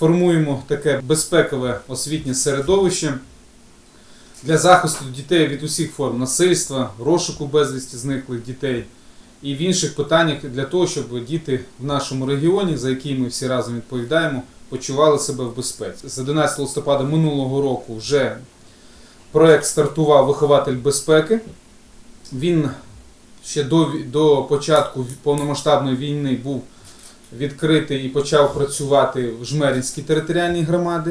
формуємо таке безпекове освітнє середовище для захисту дітей від усіх форм насильства, розшуку безвісті зниклих дітей і в інших питаннях для того, щоб діти в нашому регіоні, за які ми всі разом відповідаємо, почували себе в безпеці. З 11 листопада минулого року вже проект стартував Вихователь безпеки. Він ще до, до початку повномасштабної війни був відкритий і почав працювати в Жмеринській територіальній громаді.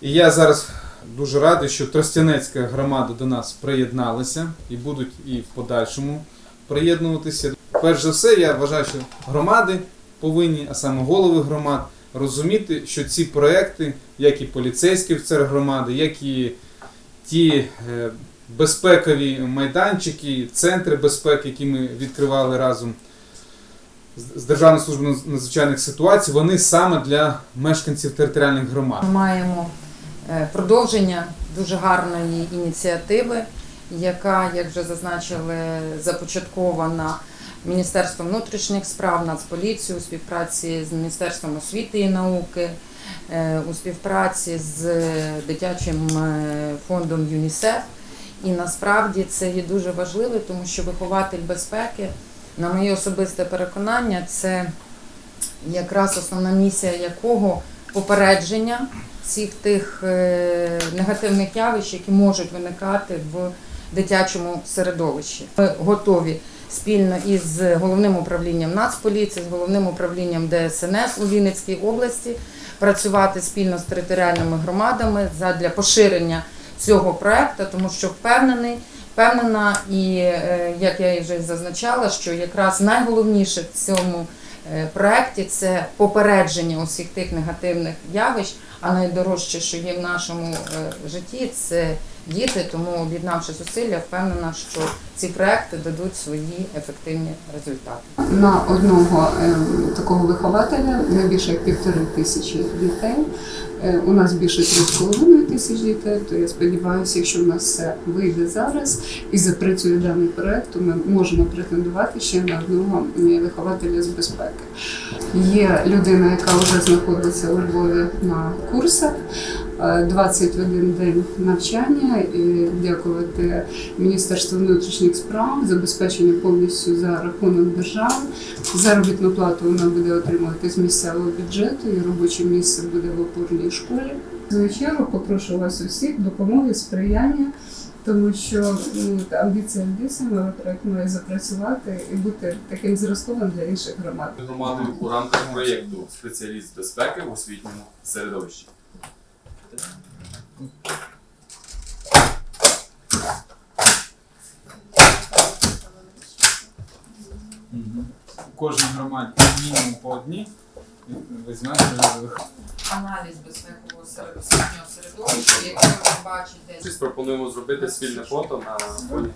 І я зараз дуже радий, що Тростянецька громада до нас приєдналася і будуть і в подальшому приєднуватися. Перш за все, я вважаю, що громади повинні, а саме голови громад, розуміти, що ці проекти, як і поліцейські офіцери громади, як і ті е, безпекові майданчики, центри безпеки, які ми відкривали разом з- Державною службою надзвичайних ситуацій, вони саме для мешканців територіальних громад. Ми маємо е, продовження дуже гарної ініціативи, яка, як вже зазначили, започаткована Міністерством внутрішніх справ, Нацполіцією у співпраці з Міністерством освіти і науки, е, у співпраці з дитячим е, фондом ЮНІСЕФ. І насправді це є дуже важливо, тому що вихователь безпеки, на моє особисте переконання, це якраз основна місія якого попередження всіх тих е, негативних явищ, які можуть виникати в дитячому середовищі. Ми готові спільно із головним управлінням Нацполіції, з головним управлінням ДСНС у Вінницькій області працювати спільно з територіальними громадами задля поширення цього проекту, тому що впевнений. Впевнена, і е, як я вже зазначала, що якраз найголовніше в цьому е, проекті це попередження усіх тих негативних явищ, а найдорожче, що є в нашому е, житті, це діти. Тому об'єднавши зусилля, впевнена, що ці проекти дадуть свої ефективні результати. На одного е, такого вихователя не більше як півтори тисячі дітей. Е, У нас більше 3,5 тисяч дітей, то я сподіваюся, якщо в нас все вийде зараз і запрацює даний проект, то ми можемо претендувати ще на одного вихователя з безпеки. Є людина, яка вже знаходиться у Львові на курсах. Е, 21 день навчання і дякувати Міністерству внутрішніх справ забезпечення повністю за рахунок держави. Заробітну плату вона буде отримувати з місцевого бюджету, і робоче місце буде в опорній школі. Свою чергу попрошу вас усіх допомоги, сприяння, тому що амбіція амбіціями, але проект має запрацювати і бути таким зразковим для інших громад. громадою у рамках проєкту спеціаліст безпеки в освітньому середовищі. У кожній громаді мінімум по одній. Ви знаєте, Аналіз безпекового середнього середовища, яке ви бачите. Пропонуємо зробити спільне фото на фоні.